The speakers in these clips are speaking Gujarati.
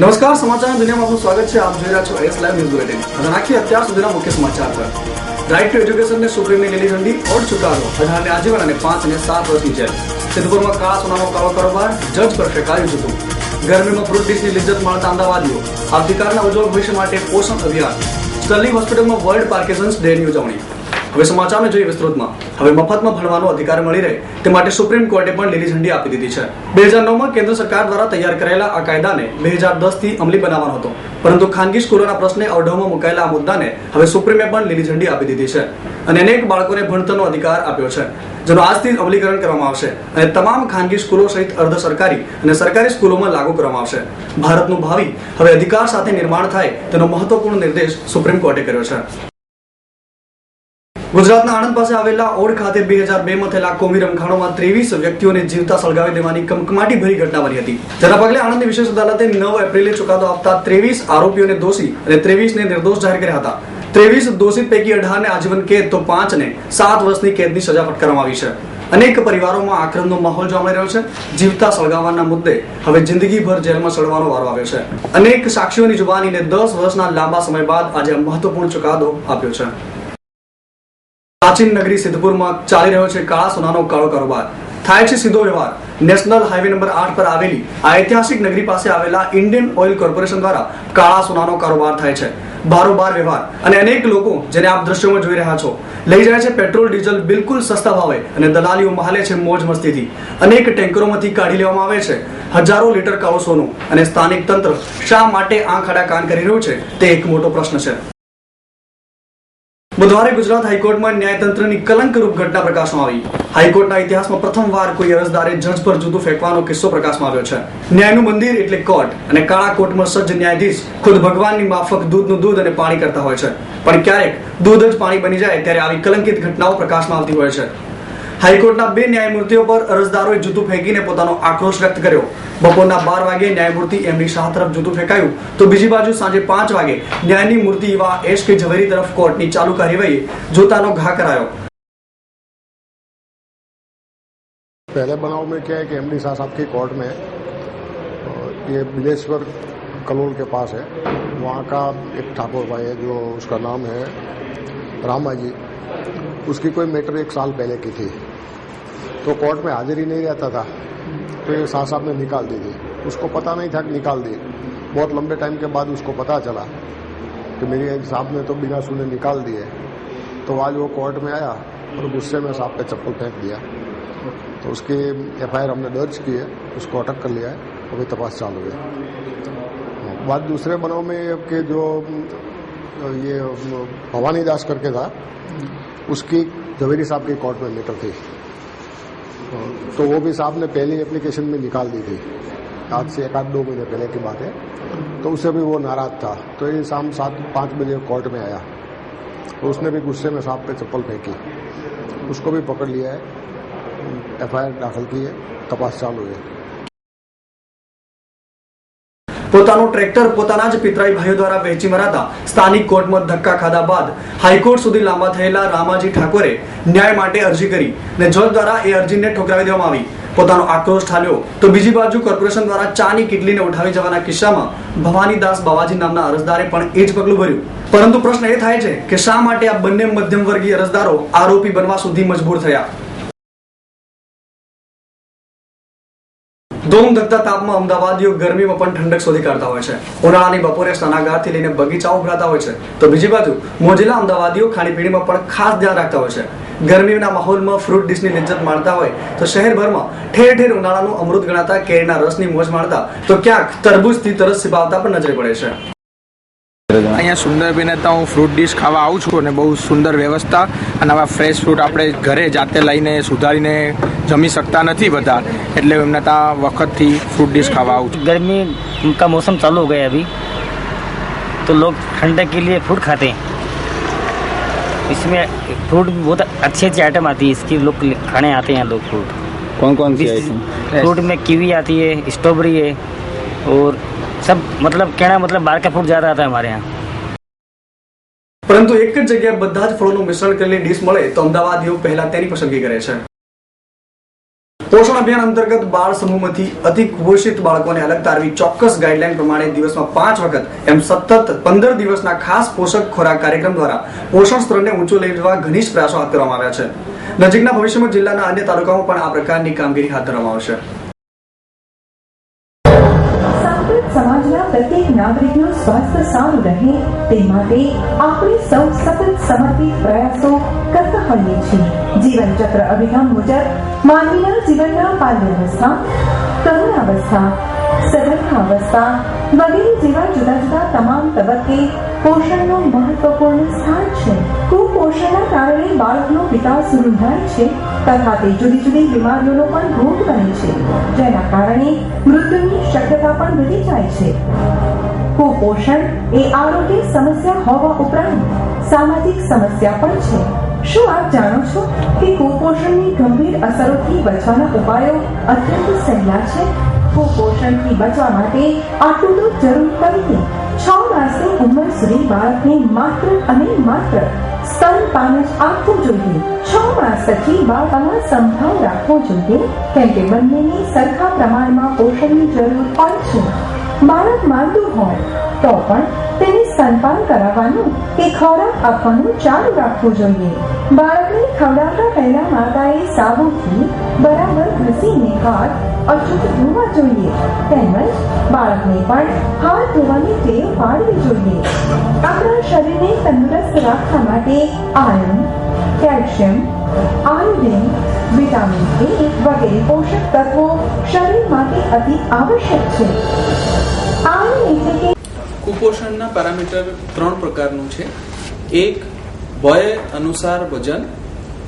નમસ્કાર, સમાચાર દુનિયામાં આપનું સ્વાગત છે. આપ જોઈ રહ્યા છો એસ લાઈવ ન્યૂઝ બુલેટિન અને આખી અત્યાર સુધીના મુખ્ય સમાચાર પર. રાઇટ ટુ એજ્યુકેશનને સુપ્રીમની લીલી ઝંડી ઓડ ચુકાદો અઢારને આજીવન અને પાંચને સાત વર્ષની જેલ. સિદ્ધપુરમાં કાળા સોનાનો કાળો કારોબાર જજ પર ફેંકાયું જતું ગરમીમાં ફ્રૂટ ડીશની લિજ્જત માણતા અમદાવાદીઓ. આવતીકાલના ઉજ્જવળ ભવિષ્ય માટે પોષણ અભિયાન. સ્ટર્લિંગ હોસ્પિટલમાં વર્લ્ડ પાર્કિન્સન્સ ડેની ઉજવણી. હવે સમાચારને જોઈએ વિસ્તૃતમાં. હવે મફતમાં ભણવાનો અધિકાર મળી રહે તે માટે સુપ્રીમ કોર્ટે પણ લીલી ઝંડી આપી દીધી છે. બે હજાર નવમાં કેન્દ્ર સરકાર દ્વારા તૈયાર કરેલા આ કાયદાને બે હજાર દસથી અમલી બનાવવાનો હતો. પરંતુ ખાનગી સ્કૂલોના પ્રશ્ને અવઢવમાં મુકાયેલા આ મુદ્દાને હવે સુપ્રીમે પણ લીલી ઝંડી આપી દીધી છે અને અનેક બાળકોને ભણતરનો અધિકાર આપ્યો છે. જેનો આજથી અમલીકરણ કરવામાં આવશે અને તમામ ખાનગી સ્કૂલો સહિત અર્ધ સરકારી અને સરકારી સ્કૂલોમાં લાગુ કરવામાં આવશે. ભારતનું ભાવિ હવે અધિકાર સાથે નિર્માણ થાય તેનો મહત્વપૂર્ણ નિર્દેશ સુપ્રીમ કોર્ટે કર્યો છે. ગુજરાતના આણંદ પાસે આવેલા ઓડ ખાતે બે હજાર બે માં થયેલા કોમી રમખાણોમાં ત્રેવીસ વ્યક્તિઓને જીવતા સળગાવી દેવાની કમકમાટી ભરી ઘટના બની હતી. જેના પગલે આણંદની વિશેષ અદાલતે નવ એપ્રિલે ચુકાદો આપતા ત્રેવીસ આરોપીઓને દોષી અને ત્રેવીસને નિર્દોષ જાહેર કર્યા હતા. ત્રેવીસ દોષિત પૈકી અઢારને આજીવન કેદ, તો પાંચને સાત વર્ષની કેદની સજા ફટકારવામાં આવી છે. અનેક પરિવારોમાં આક્રમનો માહોલ જોવા મળી રહ્યો છે. જીવતા સળગાવવાના મુદ્દે હવે જિંદગીભર જેલમાં સળવાનો વારો આવ્યો છે. અનેક સાક્ષીઓની જુબાનીને દસ વર્ષના લાંબા સમય બાદ આજે મહત્વપૂર્ણ ચુકાદો આપ્યો છે. પ્રાચીન નગરી સિદ્ધપુરમાં ચાલી રહ્યો છે કાળા સોનાનો કાળો કારોબાર. થાય છે સીધો વ્યવહાર. નેશનલ હાઈવે નંબર આઠ પર આવેલી આ ઐતિહાસિક નગરી પાસે આવેલા ઇન્ડિયન ઓઇલ કોર્પોરેશન દ્વારા કાળા સોનાનો કારોબાર થાય છે. બારોબાર વ્યવહાર. અને અનેક લોકો જેને આપ દ્રશ્યોમાં જોઈ રહ્યા છો, લઈ જાય છે પેટ્રોલ, ડીઝલ બિલકુલ સસ્તા ભાવે અને દલાલીઓ મહાલે છે મોજ મસ્તીથી. અનેક ટેન્કરોમાંથી કાઢી લેવામાં આવે છે હજારો લીટર કાળો સોનું. અને સ્થાનિક તંત્ર શા માટે આંખ આડા કાન કરી રહ્યું છે તે એક મોટો પ્રશ્ન છે. બુધવારે ગુજરાત હાઈકોર્ટમાં ન્યાયતંત્રની કલંકરૂપ ઘટના પ્રકાશમાં આવી. હાઈકોર્ટના ઇતિહાસમાં પ્રથમવાર કોઈ અરજદારે જજ પર જૂતું ફેંકવાનો કિસ્સો પ્રકાશમાં આવ્યો છે. ન્યાયનું મંદિર એટલે કોર્ટ અને કાળા કોર્ટમાં સજ્જ ન્યાયાધીશ ખુદ ભગવાનની માફક દૂધનું દૂધ અને પાણી કરતા હોય છે. પણ ક્યારેક દૂધ જ પાણી બની જાય ત્યારે આવી કલંકિત ઘટનાઓ પ્રકાશમાં આવતી હોય છે. હાઈકોર્ટના બે ન્યાયમૂર્તિઓ પર અરજદારોએ જૂતું ફેંકીને પોતાનો આક્રોશ વ્યક્ત કર્યો બપોરના બાર વાગે ન્યાયમૂર્તિ એમની શાહ તરફ જૂતું ફેંકાયું તો બીજી બાજુ સાંજે પાંચ વાગે ન્યાયની મૂર્તિ એવા એસ કે ઝવેરી તરફ કોર્ટની ચાલુ કાર્યવાહી જૂતાનો ઘા કરાયો पहले बनाव में क्या है कि एमडी शाह साहब की कोर्ट में अ, ये बिलेश्वर कलोल के पास है वहाँ का एक ठाकुर भाई है जो उसका नाम है रामा जी उसकी कोई मैटर एक साल पहले की थी। तो कोर्ट में हाजिरी नहीं रहता था। तो ये शाह साहब ने निकाल दी थी। उसको पता नहीं था कि निकाल दी। बहुत लंबे टाइम के बाद उसको पता चला कि मेरी साहब ने तो बिना सुने निकाल दिए। तो आज वो कोर्ट में आया और गुस्से में साहब पे चप्पल फेंक दिया। तो उसकी एफ़ हमने दर्ज की है। उसको अटक कर लिया है। अभी तपास चालू है। बात दूसरे बनाव में कि जो ये भवानी दास करके था। उसकी झवेरी साहब की कोर्ट में मैटर थी। तो वो भी साहब ने पहली एप्लीकेशन में निकाल दी थी। आज से एक आध दो महीने पहले की बात है। तो उससे भी वो नाराज़ था। तो ये शाम सात पाँच बजे कोर्ट में आया। तो उसने भी गुस्से में साहब पे चप्पल फेंकी। उसको भी पकड़ लिया है। एफ़ दाखिल की है। तपास चालू है। પોતાનું ટ્રેક્ટર પોતાના જ પિતરાઈ ભાઈઓ દ્વારા વેચી મરાતા સ્થાનિક કોર્ટમાં ધક્કા ખાધા બાદ હાઈકોર્ટ સુધી લાંબા થયેલા રામાજી ઠાકોરે ન્યાય માટે અરજી કરી ને જજ દ્વારા એ અરજીને ઠોકરાવી દેવામાં આવી. પોતાનો આક્રોશ ઠાલ્યો તો બીજી બાજુ કોર્પોરેશન દ્વારા ચાની કિટલીને ઉઠાવી જવાના કિસ્સામાં ભવાની દાસ બાવાજી નામના અરજદારે પણ એ જ પગલું ભર્યું. પરંતુ પ્રશ્ન એ થાય છે કે શા માટે આ બંને મધ્યમ વર્ગીય અરજદારો આરોપી બનવા સુધી મજબૂર થયા? ધૂમ ધકતા તાપમાં અમદાવાદીઓ ગરમીમાં પણ ઠંડક શોધી કાઢતા હોય છે. ઉનાળાની બપોરે સ્નાનાગારથી લઈને બગીચાઓ ઉભરાતા હોય છે. તો બીજી બાજુ, મોજેલા અમદાવાદીઓ ખાણીપીણીમાં પણ ખાસ ધ્યાન રાખતા હોય છે. ગરમીના માહોલમાં ફ્રૂટ ડીશની લિજ્જત માણતા હોય, તો શહેરભરમાં ઠેર ઠેર ઉનાળાનું અમૃત ગણાતા કેરીના રસની મોજ માણતા, તો ક્યાંક તરબૂજથી તરસ સિપાવતા પણ નજરે પડે છે. અહીંયા સુંદરબેને તો હું ફ્રૂટ ડીશ ખાવા આવું છું અને બહુ સુંદર વ્યવસ્થા અને આવા ફ્રેશ ફ્રૂટ આપણે ઘરે જાતે લઈને સુધારીને જમી શકતા નથી બધા એટલે એમને ત્યાં વખતથી ફ્રૂટ ડીશ ખાવા આવું છું गर्मी का मौसम चालू हो गया है अभी तो लोग ठंडक के लिए फ्रूट खाते हैं इसमें फ्रूट भी बहुत अच्छी अच्छी आइटम आती है इसकी लोग खाने आते हैं लोग फ्रूट कौन कौन सी इस- आइटम फ्रूट में कीवी आती है स्ट्रॉबेरी है और सब मतलब कहना मतलब बाहर का फ्रूट ज़्यादा आता है हमारे यहाँ પરંતુ એક જ જગ્યાએ બધા જ ફળોનું મિશ્રણ કરેલી ડીશ મળે તો અમદાવાદીઓ પહેલા તેની પસંદગી કરે છે પોષણ અભિયાન અંતર્ગત બાળ સમૂહમાંથી અતિ કુપોષિત બાળકોને અલગ તારવી ચોક્કસ ગાઈડલાઈન પ્રમાણે દિવસમાં પાંચ વખત એમ સતત પંદર દિવસના ખાસ પોષક ખોરાક કાર્યક્રમ દ્વારા પોષણ સ્તરને ઊંચું લઈ જવા ઘનિષ્ઠ પ્રયાસો હાથ ધરવામાં આવ્યા છે નજીકના ભવિષ્યમાં જિલ્લાના અન્ય તાલુકામાં પણ આ પ્રકારની કામગીરી હાથ ધરવામાં આવશે નાગરિકનું સ્વાસ્થ્ય સારું રહે તે માટે આપણે સૌ સતત સમર્પિત પ્રયાસો કરતા હોઈએ છીએ. જીવન ચક્ર અભિગમ મુજબ માનવીના જીવનના બાલ્યાવસ્થા, તરુણાવસ્થા, સગર્ભાવસ્થા વગેરે જેવા જુદા જુદા તમામ તબક્કે પોષણનું મહત્વપૂર્ણ સ્થાન છે. કુપોષણના કારણે બાળકનો વિકાસ રૂંધાય છે તથા તે જુદી જુદી બીમારીઓનો પણ ભોગ બને છે. જેના કારણે મૃત્યુની શક્યતા પણ વધી જાય છે. કુપોષણ એ આરોગ્ય સમસ્યા હોવા ઉપરાંત સામાજિક સમસ્યા પણ છે. શું આપ જાણો છો કે કુપોષણની ગંભીર અસરોથી બચવાના ઉપાયો અત્યંત સહેલા છે? કુપોષણથી બચવા માટે આટલું તો જરૂર પડીને છ માસની ઉંમર સુધી બાળકને માત્ર અને માત્ર સ્તનપાન જ આપવું જોઈએ. છ માસ પછી બાળકમાં સંભાળ રાખવો જોઈએ. કેમ કે બંનેની સરખા પ્રમાણમાં પોષણની જરૂર હોય છે. બાળક માંદું હોય, તો પણ તેને સ્તનપાન કરાવવાનું કે ખોરાક આપવાનું ચાલુ રાખવું જોઈએ. બાળકને ખવડાવતા પહેલા માતાએ સાબુથી બરાબર ઘસીને હાથ અચૂક ધોવા જોઈએ. તેમજ બાળકને પણ હાથ ધોવાની ટેવ પાડવી જોઈએ. આપણા શરીરને તંદુરસ્ત રાખવા માટે iron calcium, iodine vitamin A વગેરે પોષક તત્વો શરીર માટે અતિ આવશ્યક છે. કુપોષણના પેરામીટર ત્રણ પ્રકારનું છે. એક વય અનુસાર વજન.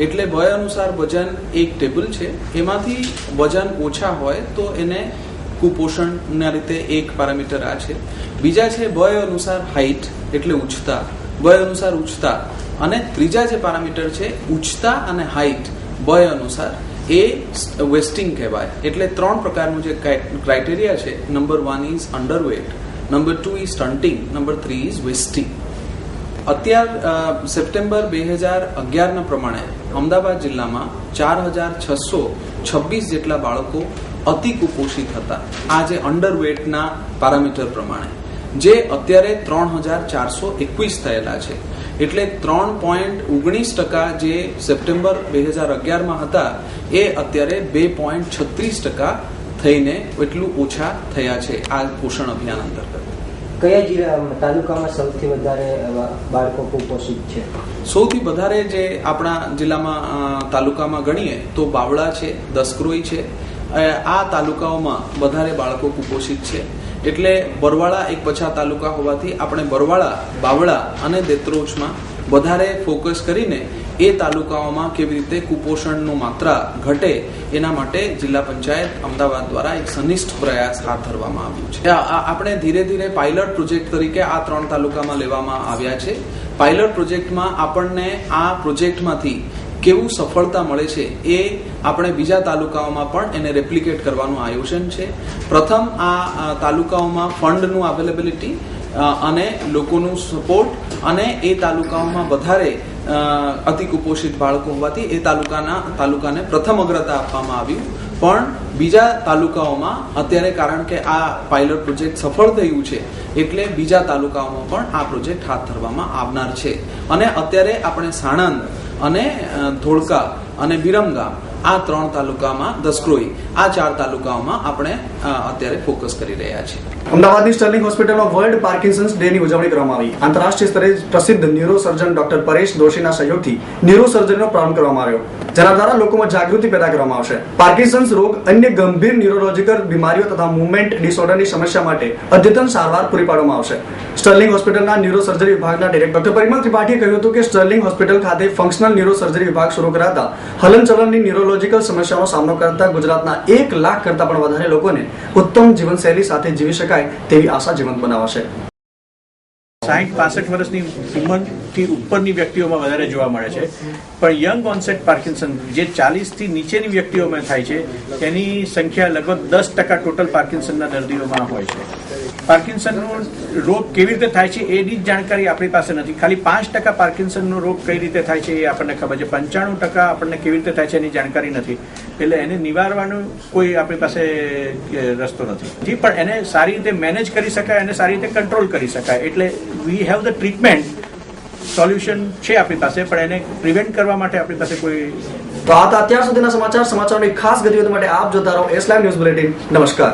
એટલે વય અનુસાર વજન એક ટેબલ છે. એમાંથી વજન ઓછા હોય તો એને કુપોષણના રીતે એક પેરામીટર આ છે. બીજા છે વય અનુસાર હાઇટ એટલે ઉચ્ચતા. વય અનુસાર ઉચ્ચતા. અને ત્રીજા જે પેરામીટર છે, ઉચ્ચતા અને હાઇટ વય અનુસાર એ વેસ્ટિંગ કહેવાય. એટલે ત્રણ પ્રકારનું જે ક્રાઇટેરિયા છે number one is underweight number two is stunting number three is wasting અત્યાર સપ્ટેમ્બર બે હજાર અગિયારના પ્રમાણે અમદાવાદ જિલ્લામાં ચાર હજાર છસો છવ્વીસ જેટલા બાળકો અતિ કુપોષિત હતા. આ જે અંડરવેટના પારામીટર પ્રમાણે. જે અત્યારે ત્રણ હજાર ચારસો એકવીસ થયેલા છે. એટલે ત્રણ પોઈન્ટ ઓગણીસ ટકા જે સપ્ટેમ્બર બે હજાર અગિયારમાં હતા એ અત્યારે બે પોઈન્ટ છત્રીસ ટકા થઈને એટલું ઓછા થયા છે આ પોષણ અભિયાન અંતર્ગત. કયા જિલ્લા તાલુકામાં સૌથી વધારે બાળકો કુપોષિત છે? સૌથી વધારે જે આપણા જિલ્લામાં તાલુકામાં ગણીએ તો બાવળા છે દસક્રોઈ છે. આ તાલુકાઓમાં વધારે બાળકો કુપોષિત છે. એટલે બરવાળા એક પછા તાલુકા હોવાથી આપણે બરવાળા, બાવળા અને દેત્રોજમાં વધારે ફોકસ કરીને એ તાલુકાઓમાં કેવી રીતે કુપોષણનું માત્રા ઘટે એના માટે જિલ્લા પંચાયત અમદાવાદ દ્વારા એક સનિષ્ઠ પ્રયાસ હાથ ધરવામાં આવ્યું છે. આપણે ધીરે ધીરે પાયલટ પ્રોજેક્ટ તરીકે આ ત્રણ તાલુકામાં લેવામાં આવ્યા છે. પાયલટ પ્રોજેક્ટમાં આપણને આ પ્રોજેક્ટમાંથી કેવું સફળતા મળે છે એ આપણે બીજા તાલુકાઓમાં પણ એને રેપ્લિકેટ કરવાનું આયોજન છે. પ્રથમ આ તાલુકાઓમાં ફંડનું અવેલેબિલિટી અને લોકોનું સપોર્ટ અને એ તાલુકાઓમાં વધારે અ, અતિ કુપોષિત બાળકો હોવાથી એ તાલુકાના તાલુકાને પ્રથમ અગ્રતા આપવામાં આવ્યું. પણ બીજા તાલુકાઓમાં અત્યારે કારણ કે આ પાયલોટ પ્રોજેક્ટ સફળ થયું છે એટલે બીજા તાલુકાઓમાં પણ આ પ્રોજેક્ટ હાથ ધરવામાં આવનાર છે. અને અત્યારે આપણે સાણંદ અને ધોળકા અને વિરમગામ આ ત્રણ તાલુકામાં દસક્રોઈ આ ચાર તાલુકાઓમાં આપણે અત્યારે ફોકસ કરી રહ્યા છીએ. અમદાવાદની સ્ટર્લિંગ હોસ્પિટલમાં વર્લ્ડ પાર્કિન્સન્સ ડેની ઉજવણી કરવામાં આવી. આંતરરાષ્ટ્રીય સ્તરે પ્રસિદ્ધ ન્યુરોસર્જન ડોક્ટર પરેશ દોશીના સહયોગથી ન્યુરોસર્જરીનો પ્રારંભ કરવામાં આવ્યો. જેના દ્વારા લોકોમાં જાગૃતિ પેદા કરવામાં આવશે. પાર્કિન્સન્સ રોગ અન્ય ગંભીર ન્યુરોલોજીકલ બીમારીઓ તથા મુવમેન્ટ ડિસઓર્ડરની સમસ્યા માટે અદ્યતન સારવાર પૂરી પાડવામાં આવશે. સ્ટર્લિંગ હોસ્પિટલના ન્યુરોસર્જરી વિભાગના ડિરેક્ટર ડોક્ટર પરિમલ ત્રિપાઠીએ કહ્યું હતું કે સ્ટર્લિંગ હોસ્પિટલ ખાતે ફંક્શનલ ન્યુરોસર્જરી વિભાગ શરૂ કરાતા હલનચલનની ન્યુરોલોજીકલ સમસ્યાનો સામનો કરતા ગુજરાતના એક લાખ કરતા પણ વધારે લોકોને ઉત્તમ જીવનશૈલી સાથે જીવી શકાય. તેવી આશા જીવંત બનાવશે. સાહીઠ પાસઠ વર્ષની ઉંમરથી થી ઉપરની વ્યક્તિઓમાં વધારે જોવા મળે છે. પણ યંગ ઓનસેટ પાર્કિન્સન જે ચાલીસથી નીચેની વ્યક્તિઓમાં થાય છે એની સંખ્યા લગભગ દસ ટકા ટોટલ પાર્કિન્સનના દર્દીઓમાં હોય છે. પાર્કિન્સનનો રોગ કેવી રીતે થાય છે એની જ જાણકારી આપણી પાસે નથી. ખાલી પાંચ ટકા પાર્કિન્સનનો રોગ કઈ રીતે થાય છે એ આપણને ખબર છે. પંચાણું ટકા આપણને કેવી રીતે થાય છે એની જાણકારી નથી. એટલે એને નિવારવાનું કોઈ આપણી પાસે રસ્તો નથી. જી, પણ એને સારી રીતે મેનેજ કરી શકાય અને સારી રીતે કંટ્રોલ કરી શકાય. એટલે we have the treatment solution છે આપણી પાસે, પણ એને પ્રિવેન્ટ કરવા માટે આપણી પાસે કોઈ તો આ અત્યાર સુધીના સમાચાર. સમાચારની ખાસ ગતિવિધિ માટે આપ જોતા રહો એસ લાઈવ ન્યૂઝ બુલેટિન નમસ્કાર.